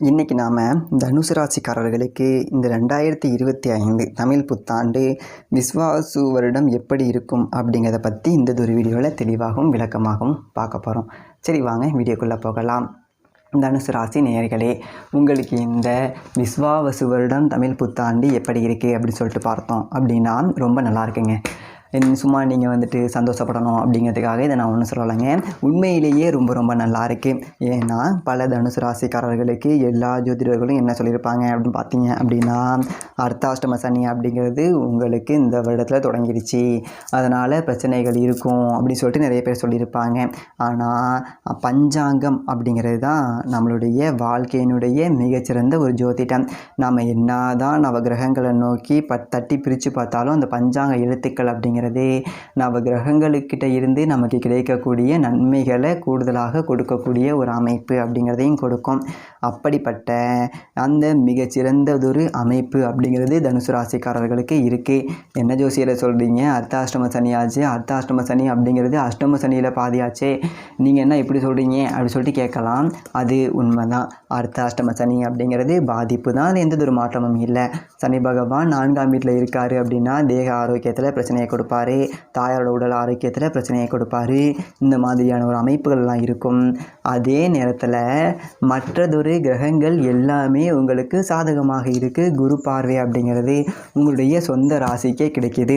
இன்றைக்கி நாம் தனுசு ராசிக்காரர்களுக்கு இந்த ரெண்டாயிரத்தி இருபத்தி ஐந்து தமிழ் புத்தாண்டு விஸ்வாசு வருடம் எப்படி இருக்கும் அப்படிங்கிறத பற்றி இந்த ஒரு வீடியோவில் தெளிவாகவும் விளக்கமாகவும் பார்க்க போகிறோம் சரி வாங்க வீடியோக்குள்ளே போகலாம். தனுசு ராசி நேயர்களே உங்களுக்கு இந்த விஸ்வாவசு வருடம் தமிழ் புத்தாண்டு எப்படி இருக்குது அப்படின்னு சொல்லிட்டு பார்த்தோம் அப்படின்னா ரொம்ப நல்லா இருக்குங்க. சும்மா நீங்கள் வந்துட்டு சந்தோஷப்படணும் அப்படிங்கிறதுக்காக இதை நான் ஒன்றும் சொல்லலைங்க. உண்மையிலேயே ரொம்ப ரொம்ப நல்லா இருக்குது ஏன்னா பல தனுசு ராசிக்காரர்களுக்கு எல்லா ஜோதிடர்களும் என்ன சொல்லியிருப்பாங்க அப்படின்னு பார்த்தீங்க அப்படின்னா அர்த்தாஷ்டம சனி அப்படிங்கிறது உங்களுக்கு இந்த வருடத்தில் தொடங்கிருச்சு. அதனால் பிரச்சனைகள் இருக்கும் அப்படின்னு சொல்லிட்டு நிறைய பேர் சொல்லியிருப்பாங்க. ஆனால் பஞ்சாங்கம் அப்படிங்கிறது தான் நம்மளுடைய வாழ்க்கையினுடைய மிகச்சிறந்த ஒரு ஜோதிடம். நாம் என்ன தான் நவகிரகங்களை நோக்கி ப தட்டி பிரித்து பார்த்தாலும் அந்த பஞ்சாங்க எழுத்துக்கள் அப்படிங்கிற அப்படிங்கிறதே நவகிரகங்களுக்கிட்ட இருந்து நமக்கு கிடைக்கக்கூடிய நன்மைகளை கூடுதலாக கொடுக்கக்கூடிய ஒரு அமைப்பு அப்படிங்கிறதையும் கொடுக்கும். அப்படிப்பட்ட அந்த மிகச்சிறந்ததொரு அமைப்பு அப்படிங்கிறது தனுசு ராசிக்காரர்களுக்கு இருக்குது என்ன ஜோசியில் சொல்கிறீங்க அர்த்தாஷ்டம சனி ஆச்சு. அர்த்தாஷ்டம சனி அப்படிங்கிறது அஷ்டம சனியில் பாதியாச்சே. நீங்கள் என்ன இப்படி சொல்கிறீங்க அப்படி சொல்லிட்டு கேட்கலாம். அது உண்மைதான். அர்த்தாஷ்டம சனி அப்படிங்கிறது பாதிப்பு தான். அது எந்த ஒரு மாற்றமும் இல்லை. சனி பகவான் நான்காம் வீட்டில் இருக்காரு அப்படின்னா தேக ஆரோக்கியத்தில் பிரச்சனையை கொடுக்கும் கொடுப்பாரு. தாயாரோட உடல் ஆரோக்கியத்தில் பிரச்சனையை கொடுப்பாரு. இந்த மாதிரியான ஒரு அமைப்புகள்லாம் இருக்கும். அதே நேரத்தில் மற்றதொரு கிரகங்கள் எல்லாமே உங்களுக்கு சாதகமாக இருக்குது குரு பார்வை அப்படிங்கிறது உங்களுடைய சொந்த ராசிக்கே கிடைக்கிது.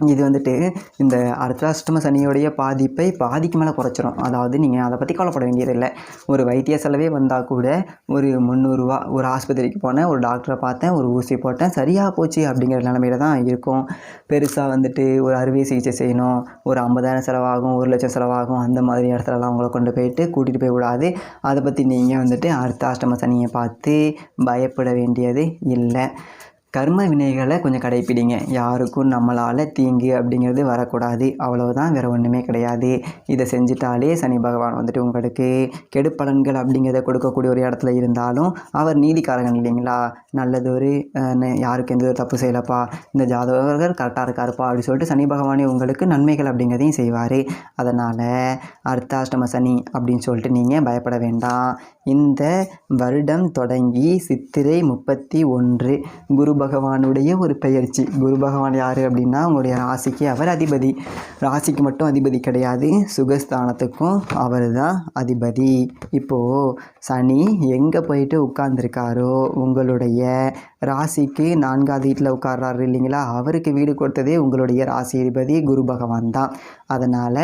இது வந்துட்டு இந்த அர்த்தாஷ்டம சனியோடைய பாதிப்பை பாதிக்கு மேலே குறைச்சிரும். அதாவது நீங்கள் அதை பற்றி கவலைப்பட வேண்டியதில்லை. ஒரு வைத்திய செலவே வந்தால் கூட ஒரு முந்நூறுரூவா ஒரு ஆஸ்பத்திரிக்கு போனேன் ஒரு டாக்டரை பார்த்தேன் ஒரு ஊசி போட்டேன் சரியாக போச்சு அப்படிங்கிற நிலமையில தான் இருக்கும். பெருசாக வந்துட்டு ஒரு அறுவை சிகிச்சை செய்யணும் ஒரு ஐம்பதாயிரம் செலவாகும் ஒரு லட்சம் செலவாகும் அந்த மாதிரி இடத்துலலாம் உங்களை கொண்டு போயிட்டு கூட்டிகிட்டு போய் விடாது. அதை பற்றி நீங்கள் வந்துட்டு அர்த்தாஷ்டம சனியை பார்த்து பயப்பட வேண்டியது இல்லை. கர்ம வினைகளை கொஞ்சம் கடைப்பிடிங்க. யாருக்கும் நம்மளால் தீங்கு அப்படிங்கிறது வரக்கூடாது. அவ்வளவுதான் வேறு ஒன்றுமே கிடையாது. இதை செஞ்சிட்டாலே சனி பகவான் வந்துட்டு உங்களுக்கு கெடுப்பலன்கள் அப்படிங்கிறத கொடுக்கக்கூடிய ஒரு இடத்துல இருந்தாலும் அவர் நீதிக்காரகன் இல்லைங்களா? நல்லதொரு ஒரு ந- யாருக்கு எந்த ஒரு தப்பு செய்யலப்பா? இந்த ஜாதகர்கள் கரெக்டாக இருக்காருப்பா அப்படின்னு சொல்லிட்டு சனி பகவானே உங்களுக்கு நன்மைகள் அப்படிங்கிறதையும் செய்வார். அதனால் அர்த்தாஷ்டம சனி அப்படின்னு சொல்லிட்டு நீங்கள் பயப்பட வேண்டாம். இந்த வருடம் தொடங்கி சித்திரை முப்பத்தி ஒன்று குரு பகவானுடைய ஒரு பெயர்ச்சி. குரு பகவான் யார் அப்படின்னா உங்களுடைய ராசிக்கு அவர் அதிபதி. ராசிக்கு மட்டும் அதிபதி கிடையாது. சுகஸ்தானத்துக்கும் அவர் தான் அதிபதி. இப்போது சனி எங்கே போயிட்டு உட்கார்ந்துருக்காரோ உங்களுடைய ராசிக்கு நான்காவது வீட்டில் உட்கார்றாரு இல்லைங்களா? அவருக்கு வீடு கொடுத்ததே உங்களுடைய ராசி அதிபதி குரு பகவான் தான். அதனால்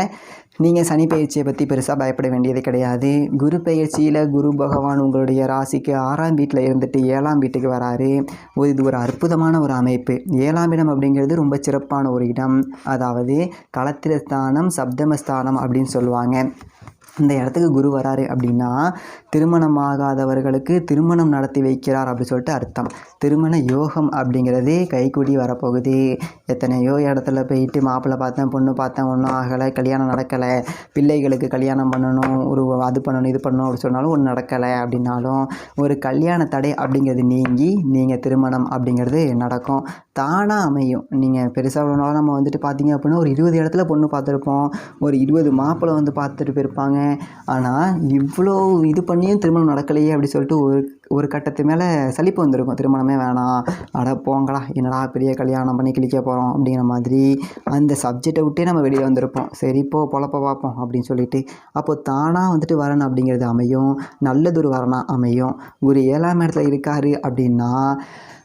நீங்கள் சனி பயிற்சியை பற்றி பெருசாக பயப்பட வேண்டியது கிடையாது. குரு பயிற்சியில் குரு பகவான் உங்களுடைய ராசிக்கு ஆறாம் வீட்டில் இருந்துட்டு ஏழாம் வீட்டுக்கு வராரு. ஒரு இது ஒரு அற்புதமான ஒரு அமைப்பு. ஏழாம் இடம் அப்படிங்கிறது ரொம்ப சிறப்பான ஒரு இடம். அதாவது களத்திர ஸ்தானம் சப்தமஸ்தானம் அப்படின்னு சொல்லுவாங்க. இந்த இடத்துக்கு குரு வராரு அப்படின்னா திருமணமாகாதவர்களுக்கு திருமணம் நடத்தி வைக்கிறார் அப்படி சொல்லிட்டு அர்த்தம். திருமண யோகம் அப்படிங்கிறதே கைக்கூடி வரப்போகுது. எத்தனையோ இடத்துல போயிட்டு மாப்பிள்ளை பார்த்தேன் பொண்ணு பார்த்தேன் ஒன்றும் ஆகலை கல்யாணம் நடக்கலை. பிள்ளைகளுக்கு கல்யாணம் பண்ணணும் ஒரு அது பண்ணணும் இது பண்ணணும் அப்படி சொன்னாலும் ஒன்றும் நடக்கலை அப்படின்னாலும் ஒரு கல்யாண தடை அப்படிங்கிறது நீங்கி நீங்கள் திருமணம் அப்படிங்கிறது நடக்கும். தானாக அமையும். நீங்கள் பெருசாக நம்ம வந்துட்டு பார்த்தீங்க அப்படின்னா ஒரு இருபது இடத்துல பொண்ணு பார்த்துருப்போம். ஒரு இருபது மாப்பிள்ளை வந்து பார்த்துட்டு போயிருப்பாங்க. ஆனால் இவ்வளோ இது பண்ணியும் திருமணம் நடக்கலையே அப்படி சொல்லிட்டு ஒரு ஒரு கட்டத்து மேலே சலிப்பு வந்திருக்கும். திருமணமே வேணாம். அட போங்கடா. என்னடா பெரிய கல்யாணம் பண்ணி கிளிக்க போகிறோம் அப்படிங்கிற மாதிரி அந்த சப்ஜெக்டை விட்டே நம்ம வெளியே வந்திருப்போம். சரி இப்போ பொழப்ப பார்ப்போம் அப்படின்னு சொல்லிட்டு. அப்போது தானாக வந்துட்டு வரணும் அப்படிங்கிறது அமையும். நல்லதொரு வரனாக அமையும். ஒரு ஏழாம் இடத்துல இருக்காரு அப்படின்னா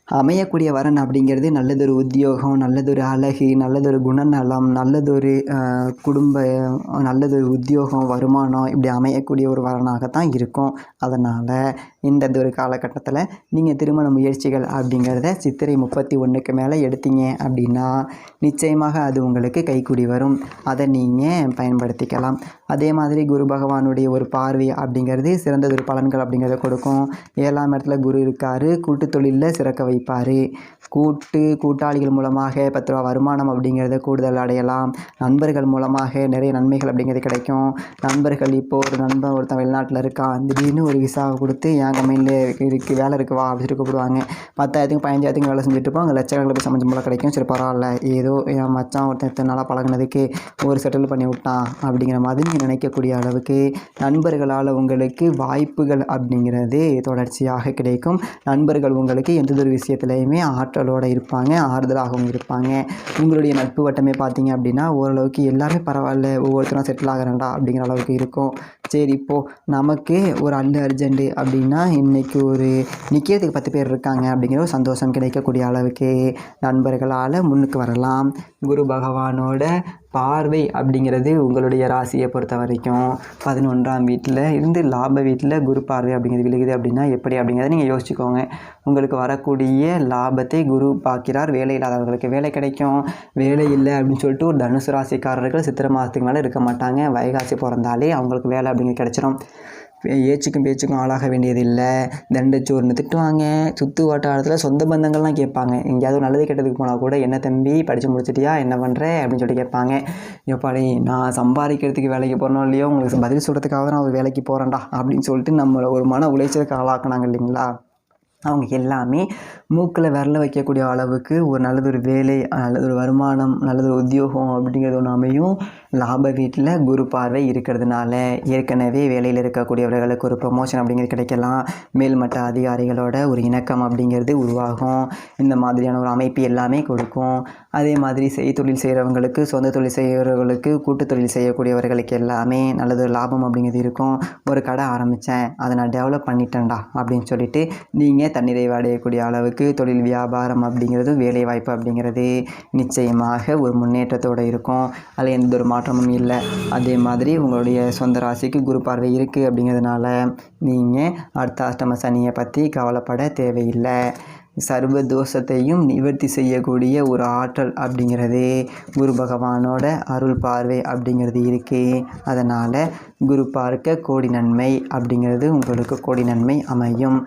அமையக்கூடிய வரன் அப்படிங்கிறது நல்லதொரு உத்தியோகம் நல்லதொரு அழகு நல்லதொரு குணநலம் நல்லதொரு குடும்ப நல்லதொரு உத்தியோகம் வருமானம் இப்படி அமையக்கூடிய ஒரு வரனாகத்தான் இருக்கும். அதனால் இந்த ஒரு காலகட்டத்தில் நீங்கள் திருமண முயற்சிகள் அப்படிங்கிறத சித்திரை முப்பத்தி ஒன்றுக்கு மேலே எடுத்தீங்க அப்படின்னா நிச்சயமாக அது உங்களுக்கு கைக்கூடி வரும். அதை நீங்கள் பயன்படுத்திக்கலாம். அதே மாதிரி குரு பகவானுடைய ஒரு பார்வை அப்படிங்கிறது சிறந்ததொரு பலன்கள் அப்படிங்கிறத கொடுக்கும். ஏழாம் இடத்துல குரு இருக்கார். கூட்டு தொழிலில் சிறக்க வைப்பார். கூட்டு கூட்டாளிகள் மூலமாக பத்து ரூபா வருமானம் அப்படிங்கிறத கூடுதல் அடையலாம். நண்பர்கள் மூலமாக நிறைய நன்மைகள் அப்படிங்கிறது கிடைக்கும். நண்பர்கள் இப்போது ஒரு நண்பன் ஒருத்தன் வெளிநாட்டில் இருக்கான். திடீர்னு ஒரு விசாவை கொடுத்து என் கம்பெனியில் இருக்குது வேலை இருக்குது வா அப்படின்னு கூப்பிடுவாங்க. பத்தாயிரத்துக்கு பதினஞ்சாயிரத்துக்கு வேலை செஞ்சுட்டு அங்கே லட்சக்கணக்கில் போய் சம்பளம் கிடைக்கும். சரி பரவாயில்ல. ஏதோ என் மச்சான் ஒருத்தன் இத்தனை நாளாக பழகுனதுக்கு ஒரு செட்டில் பண்ணி விட்டான் அப்படிங்கிற மாதிரி நீங்கள் நினைக்கக்கூடிய அளவுக்கு நண்பர்களால் உங்களுக்கு வாய்ப்புகள் அப்படிங்கிறது தொடர்ச்சியாக கிடைக்கும். நண்பர்கள் உங்களுக்கு எந்த ஒரு விஷயத்துலையுமே ஆற்றலோடு இருப்பாங்க ஆறுதலாகவும் இருப்பாங்க. உங்களுடைய நட்பு வட்டமே பார்த்தீங்க அப்படின்னா ஓரளவுக்கு எல்லாமே பரவாயில்ல ஒவ்வொருத்தரும் செட்டில் ஆகிறேன்டா அப்படிங்கிற அளவுக்கு இருக்கும். சரி இப்போது நமக்கு ஒரு அல்லு அர்ஜென்ட்டு அப்படின்னா இன்றைக்கி ஒரு நிற்கிறதுக்கு பத்து பேர் இருக்காங்க அப்படிங்கிற ஒரு சந்தோஷம் கிடைக்கக்கூடிய அளவுக்கு நண்பர்களால் முன்னுக்கு வரலாம். குரு பகவானோட பார்வை அப்படிங்கிறது உங்களுடைய ராசியை பொறுத்த வரைக்கும் பதினொன்றாம் வீட்டில் இருந்து லாப வீட்டில் குரு பார்வை அப்படிங்கிறது விழுகுது அப்படின்னா எப்படி அப்படிங்கிறத நீங்கள் யோசிச்சுக்கோங்க. உங்களுக்கு வரக்கூடிய லாபத்தை குரு பார்க்கிறார். வேலை இல்லாதவர்களுக்கு வேலை கிடைக்கும். வேலை இல்லை அப்படின்னு சொல்லிட்டு ஒரு தனுசு ராசிக்காரர்கள் சித்திரை மாதத்துக்கு மேலே இருக்க மாட்டாங்க. வைகாசி பிறந்தாலே அவங்களுக்கு வேலை அப்படிங்கிறது கிடச்சிரும். ஏச்சுக்கும் பேச்சுக்கும் ஆளாக வேண்டியதில்லை. தண்டச்சோறுன்னு திட்டுவாங்க. சுற்று வட்டாரத்தில் சொந்த பந்தங்கள்லாம் கேட்பாங்க. எங்கேயாவது ஒரு நல்லது கெட்டதுக்கு போனால் கூட என்ன தம்பி படித்து முடிச்சிட்டியா? என்ன பண்ணுற அப்படின்னு சொல்லி கேட்பாங்க. எப்பாடி நான் சம்பாதிக்கிறதுக்கு வேலைக்கு போகிறோம் இல்லையோ உங்களுக்கு பதில் சொல்கிறதுக்காக நான் ஒரு வேலைக்கு போகிறேன்டா அப்படின்னு சொல்லிட்டு நம்மளை ஒரு மன உளைச்சலுக்கு ஆளாக்குனாங்க இல்லைங்களா? அவங்க எல்லாமே மூக்கில் விரல வைக்கக்கூடிய அளவுக்கு ஒரு நல்லதொரு வேலை நல்லதொரு வருமானம் நல்லதொரு உத்தியோகம் அப்படிங்கிறது ஒன்று அமையும். லாப வீட்டில் குரு பார்வை இருக்கிறதுனால ஏற்கனவே வேலையில் இருக்கக்கூடியவர்களுக்கு ஒரு ப்ரொமோஷன் அப்படிங்கிறது கிடைக்கலாம். மேல்மட்ட அதிகாரிகளோட ஒரு இணக்கம் அப்படிங்கிறது உருவாகும். இந்த மாதிரியான ஒரு அமைப்பு எல்லாமே கொடுக்கும். அதே மாதிரி செய்தொழில் செய்கிறவங்களுக்கு சொந்த தொழில் செய்கிறவர்களுக்கு கூட்டு தொழில் செய்யக்கூடியவர்களுக்கு எல்லாமே நல்லது லாபம் அப்படிங்கிறது இருக்கும். ஒரு கடை ஆரம்பித்தேன் அதை நான் டெவலப் பண்ணிட்டேன்டா அப்படின்னு சொல்லிட்டு நீங்கள் தன்னிறைவு அடையக்கூடிய அளவுக்கு தொழில் வியாபாரம் அப்படிங்கிறதும் வேலைவாய்ப்பு அப்படிங்கிறது நிச்சயமாக ஒரு முன்னேற்றத்தோடு இருக்கும். அதில் எந்த ஒரு மாற்றமும் இல்லை. அதே மாதிரி உங்களுடைய சொந்த ராசிக்கு குரு பார்வை இருக்குது அப்படிங்கிறதுனால நீங்கள் அடுத்த அஷ்டம சனியை பற்றி கவலைப்பட தேவையில்லை. சர்வ தோஷத்தையும் நிவர்த்தி செய்யக்கூடிய ஒரு ஆற்றல் அப்படிங்கிறது குரு பகவானோட அருள் பார்வை அப்படிங்கிறது இருக்குது அதனால் குரு பார்க்க கோடி நன்மை அப்படிங்கிறது உங்களுக்கு கோடி நன்மை அமையும்.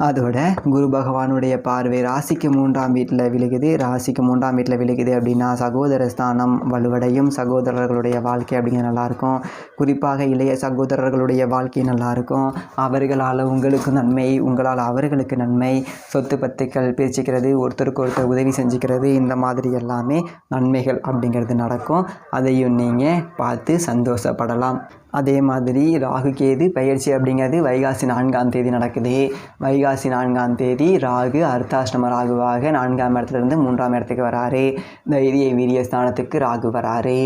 அதோட குரு பகவானுடைய பார்வை ராசிக்கு மூன்றாம் வீட்டில் விழுகுது. ராசிக்கு மூன்றாம் வீட்டில் விழுகுது அப்படின்னா சகோதர ஸ்தானம் வலுவடையும். சகோதரர்களுடைய வாழ்க்கை அப்படிங்கிறது நல்லாயிருக்கும். குறிப்பாக இளைய சகோதரர்களுடைய வாழ்க்கை நல்லாயிருக்கும். அவர்களால் உங்களுக்கு நன்மை உங்களால் அவர்களுக்கு நன்மை சொத்து பத்துக்கள் பிரிச்சுக்கிறது ஒருத்தருக்கு ஒருத்தர் உதவி செஞ்சுக்கிறது இந்த மாதிரி எல்லாமே நன்மைகள் அப்படிங்கிறது நடக்கும். அதையும் நீங்கள் பார்த்து சந்தோஷப்படலாம். அதே மாதிரி ராகு கேது பயிற்சி அப்படிங்கிறது வைகாசி நான்காம் தேதி நடக்குது. வைகாசி நான்காம் தேதி ராகு அர்த்தாஷ்டம ராகுவாக நான்காம் இடத்துலேருந்து மூன்றாம் இடத்துக்கு வராரு. தைரிய வீரிய ஸ்தானத்துக்கு ராகு வராரு.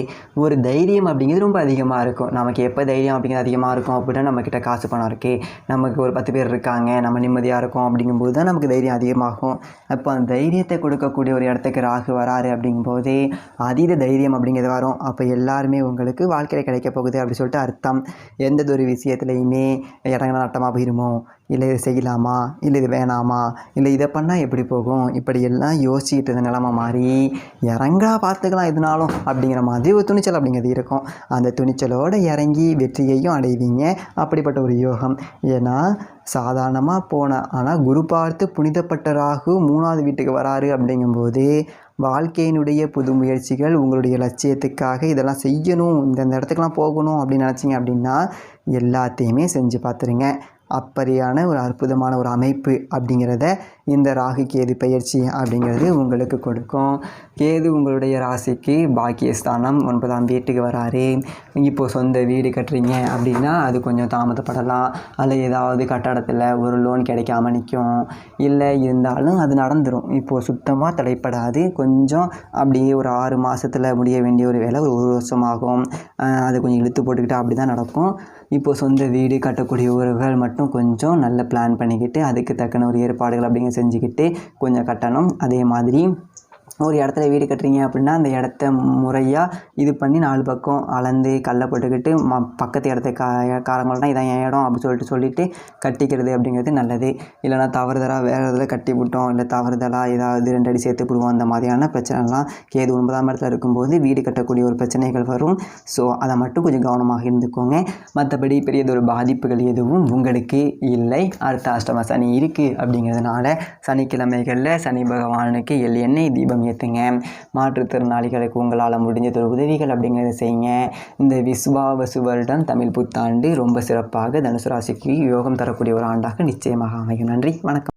ஒரு தைரியம் அப்படிங்கிறது ரொம்ப அதிகமாக இருக்கும். நமக்கு எப்போ தைரியம் அப்படிங்கிறது அதிகமாக இருக்கும் அப்படின்னா நம்மக்கிட்ட காசு பணம் இருக்குது நமக்கு ஒரு பத்து பேர் இருக்காங்க நம்ம நிம்மதியாக இருக்கோம் அப்படிங்கும்போது தான் நமக்கு தைரியம் அதிகமாகும். அப்போ அந்த தைரியத்தை கொடுக்கக்கூடிய ஒரு இடத்துக்கு ராகு வராரு அப்படிங்கும்போது அதீத தைரியம் அப்படிங்கிறது வரும். அப்போ எல்லாருமே உங்களுக்கு வாழ்க்கையில் கிடைக்க போகுது அப்படின்னு சொல்லிட்டு அர்த்தம். எந்த ஒரு விஷயத்துலையுமே இடங்கள் நட்டமாக போயிருமோ? இல்லை இது செய்யலாமா? இல்லை இது வேணாமா? இல்லை இதை பண்ணால் எப்படி போகும்? இப்படியெல்லாம் யோசிச்சுட்டு இருந்த நிலமை மாறி இறங்கா பார்த்துக்கலாம் எதுனாலும் அப்படிங்கிற மாதிரி ஒரு துணிச்சல் அப்படிங்கிறது இருக்கும். அந்த துணிச்சலோடு இறங்கி வெற்றியையும் அடைவீங்க. அப்படிப்பட்ட ஒரு யோகம். ஏன்னா சாதாரணமாக போன ஆனால் குரு பார்த்து புனிதப்பட்ட ராகு மூணாவது வீட்டுக்கு வராரு அப்படிங்கும்போது வாழ்க்கையினுடைய புது முயற்சிகள் உங்களுடைய லட்சியத்துக்காக இதெல்லாம் செய்யணும் இந்தந்த இடத்துக்குலாம் போகணும் அப்படின்னு நினச்சிங்க அப்படின்னா எல்லாத்தையுமே செஞ்சு பார்த்துருங்க. அப்படியான ஒரு அற்புதமான ஒரு அமைப்பு அப்படிங்கிறத இந்த ராகு கேது பயிற்சி அப்படிங்கிறது உங்களுக்கு கொடுக்கும். கேது உங்களுடைய ராசிக்கு பாக்கியஸ்தானம் ஒன்பதாம் வீட்டுக்கு வராரு. இப்போது சொந்த வீடு கட்டுறீங்க அப்படின்னா அது கொஞ்சம் தாமதப்படலாம். அல்ல ஏதாவது கட்டடத்தில் ஒரு லோன் கிடைக்காம நிற்கும் இல்லை இருந்தாலும் அது நடந்துடும் இப்போது சுத்தமாக தடைப்படாது. கொஞ்சம் அப்படியே ஒரு ஆறு மாதத்தில் முடிய வேண்டிய ஒரு வேலை ஒரு வருஷமாகும். அது கொஞ்சம் இழுத்து போட்டுக்கிட்டால் அப்படி தான் நடக்கும். இப்போது சொந்த வீடு கட்டக்கூடிய உறவுகள் மட்டும் கொஞ்சம் நல்ல பிளான் பண்ணிக்கிட்டு அதுக்கு தக்கன ஒரு ஏற்பாடுகள் அப்படிங்கிற செஞ்சுக்கிட்டு கொஞ்சம் கட்டணும். அதே மாதிரி ஒரு இடத்துல வீடு கட்டுறீங்க அப்படின்னா அந்த இடத்த முறையாக இது பண்ணி நாலு பக்கம் அளந்து கல்லை போட்டுக்கிட்டு ம பக்கத்து இடத்த கா காரங்கள்னா இதான் என் இடம் அப்படின்னு சொல்லிட்டு சொல்லிவிட்டு கட்டிக்கிறது அப்படிங்கிறது நல்லது. இல்லைனா தவறுதலாக வேறு இதில் கட்டி விட்டோம் இல்லை தவறுதலாக ஏதாவது ரெண்டு அடி சேர்த்து விடுவோம் அந்த மாதிரியான பிரச்சனைலாம் கேது ஒன்பதாம் இடத்துல இருக்கும்போது வீடு கட்டக்கூடிய ஒரு பிரச்சனைகள் வரும். ஸோ அதை மட்டும் கொஞ்சம் கவனமாக இருந்துக்கோங்க. மற்றபடி பெரியதொரு பாதிப்புகள் எதுவும் உங்களுக்கு இல்லை. அடுத்த அஷ்டம சனி இருக்குது அப்படிங்கிறதுனால சனிக்கிழமைகளில் சனி பகவானுக்கு எள் எண்ணெய் தீபம் ஏற்றுங்க மாற்றுத்திறனாளிகளுக்கு உங்களால் முடிஞ்சதொரு உதவிகள் அப்படிங்கிறத செய்யுங்க. இந்த விஸ்வாவசு வருடம் தமிழ் புத்தாண்டு ரொம்ப சிறப்பாக தனுசு ராசிக்கு யோகம் தரக்கூடிய ஒரு ஆண்டாக நிச்சயமாக அமையும். நன்றி வணக்கம்.